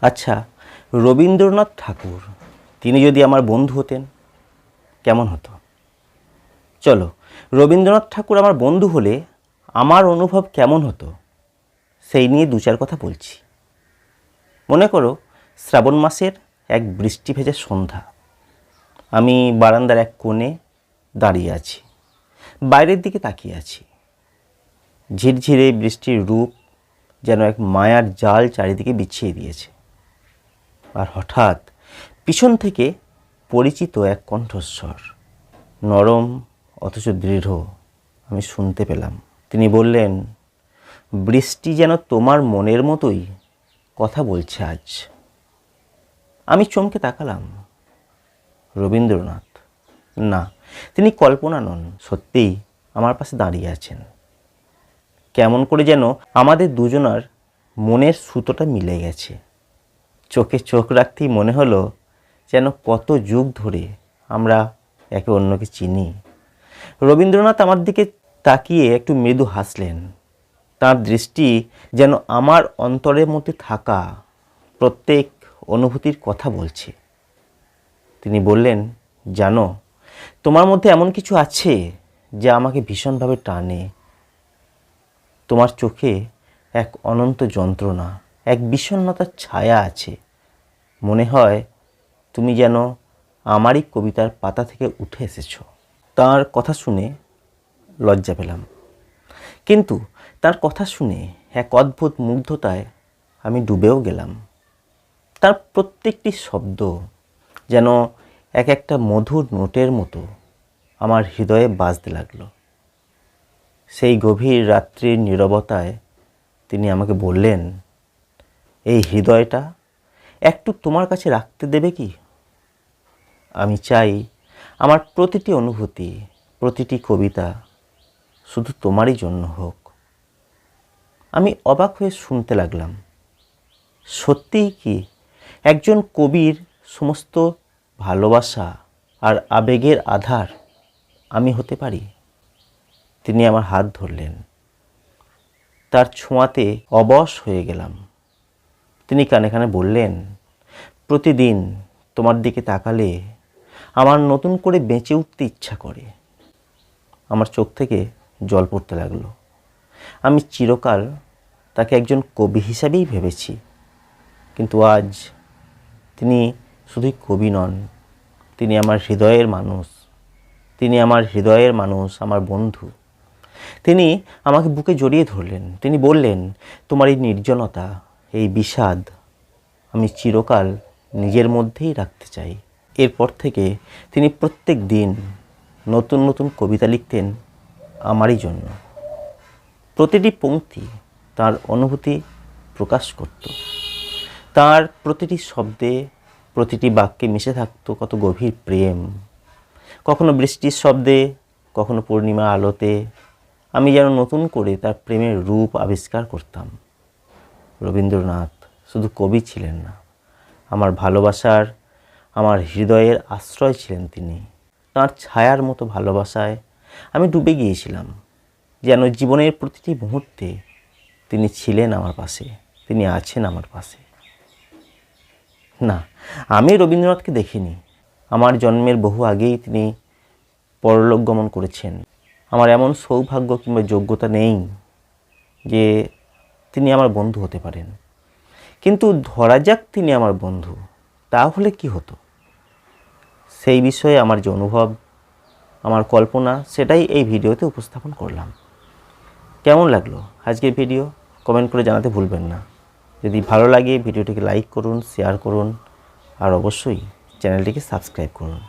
আচ্ছা রবীন্দ্রনাথ ঠাকুর, তিনি যদি আমার বন্ধু হতেন, কেমন হতো? চলো, রবীন্দ্রনাথ ঠাকুর আমার বন্ধু হলে আমার অনুভব কেমন হতো? সেই নিয়ে দু চার কথা বলছি। মনে করো, শ্রাবণ মাসের এক বৃষ্টি ভেজা সন্ধ্যা। আমি বারান্দার এক কোণে দাঁড়িয়ে আছি। বাইরের দিকে তাকিয়ে আছি। ঝিরঝিরে বৃষ্টির রূপ যেন এক মায়ার জাল চারিদিকে বিছিয়ে দিয়েছে। আর হঠাৎ পিছন থেকে পরিচিত এক কণ্ঠস্বর। নরম, অথচ দৃঢ়, আমি শুনতে পেলাম। তিনি বললেন, বৃষ্টি যেন তোমার মনের মতোই কথা বলছে আজ। আমি চমকে তাকালাম। রবীন্দ্রনাথ, না, তিনি কল্পনা নন, সত্যিই আমার পাশে দাঁড়িয়ে আছেন। কেমন করে যেন আমাদের দুজনার মনের সুতোটা মিলে গেছে। চোখে চোখ রাখতেই মনে হলো যেন কত যুগ ধরে আমরা একে অন্যকে চিনি। রবীন্দ্রনাথ আমার দিকে তাকিয়ে একটু মৃদু হাসলেন। তার দৃষ্টি যেন আমার অন্তরের মধ্যে থাকা প্রত্যেক অনুভূতির কথা বলছে। তিনি বললেন, জানো, তোমার মধ্যে এমন কিছু আছে যা আমাকে ভীষণভাবে টানে। তোমার চোখে এক অনন্ত যন্ত্রণা। এক বিষণ্ণতার ছায়া আছে। মনে হয় তুমি যেন আমারই কবিতার পাতা থেকে উঠে এসেছ। তার কথা শুনে লজ্জা পেলাম। কিন্তু তার কথা শুনে এক অদ্ভুত মুগ্ধতায় আমি ডুবেও গেলাম। তার প্রত্যেকটি শব্দ যেন এক একটা মধুর নোটের মতো আমার হৃদয়ে বাজতে লাগল। সেই গভীর রাত্রির নীরবতায় তিনি আমাকে বললেন এই হৃদয়টা একটু তোমার কাছে রাখতে দেবে কি? আমি চাই আমার প্রতিটি অনুভূতি, প্রতিটি কবিতা শুধু তোমারই জন্য হোক। আমি অবাক হয়ে শুনতে লাগলাম, সত্যিই কি একজন কবির সমস্ত ভালোবাসা আর আবেগের আধার আমি হতে পারি? তিনি আমার হাত ধরলেন, তার ছোঁয়াতে অবশ হয়ে গেলাম। তিনি কানে কানে বললেন, প্রতিদিন তোমার দিকে তাকালে আমার নতুন করে বেঁচে উঠতে ইচ্ছা করে। আমার চোখ থেকে জল পড়তে লাগল। আমি চিরকাল তাকে একজন কবি হিসাবেই ভেবেছি, কিন্তু আজ তিনি শুধুই কবি নন, তিনি আমার হৃদয়ের মানুষ, তিনি আমার হৃদয়ের মানুষ, আমার বন্ধু। তিনি আমাকে বুকে জড়িয়ে ধরলেন, তিনি বললেন, তোমার এই নির্জনতা এই বিষাদ আমি চিরকাল নিজের মধ্যেই রাখতে চাই। এরপর থেকে তিনি প্রত্যেক দিন নতুন নতুন কবিতা লিখতেন আমারই জন্য। প্রতিটি পংক্তি তার অনুভূতি প্রকাশ করত। তার প্রতিটি শব্দে প্রতিটি বাক্যে মিশে থাকতো কত গভীর প্রেম। কখনো বৃষ্টির শব্দে, কখনো পূর্ণিমা আলোতে আমি যেন নতুন করে তার প্রেমের রূপ আবিষ্কার করতাম। রবীন্দ্রনাথ, শুধু কবি ছিলেন না, আমার ভালোবাসার, আমার হৃদয়ের আশ্রয় ছিলেন তিনি। তাঁর ছায়ার মতো ভালোবাসায় আমি ডুবে গিয়েছিলাম, যেন জীবনের প্রতিটি মুহূর্তে তিনি ছিলেন আমার পাশে, তিনি আছেন আমার পাশে। না, আমি রবীন্দ্রনাথকে দেখিনি। আমার জন্মের বহু আগেই তিনি পরলোক গমন করেছেন। আমার এমন সৌভাগ্য কিংবা যোগ্যতা নেই যে তিনি আমার বন্ধু হতে পারেন। কিন্তু ধরা যাক তিনি আমার বন্ধু, তাহলে কি হতো? সেই বিষয়ে আমার যে অনুভব, আমার কল্পনা, সেটাই এই ভিডিওতে উপস্থাপন করলাম। কেমন লাগল আজকের ভিডিও? কমেন্ট করে জানাতে ভুলবেন না। যদি ভালো লাগে ভিডিওটিকে লাইক করুন, শেয়ার করুন, আর অবশ্যই চ্যানেলটিকে সাবস্ক্রাইব করুন।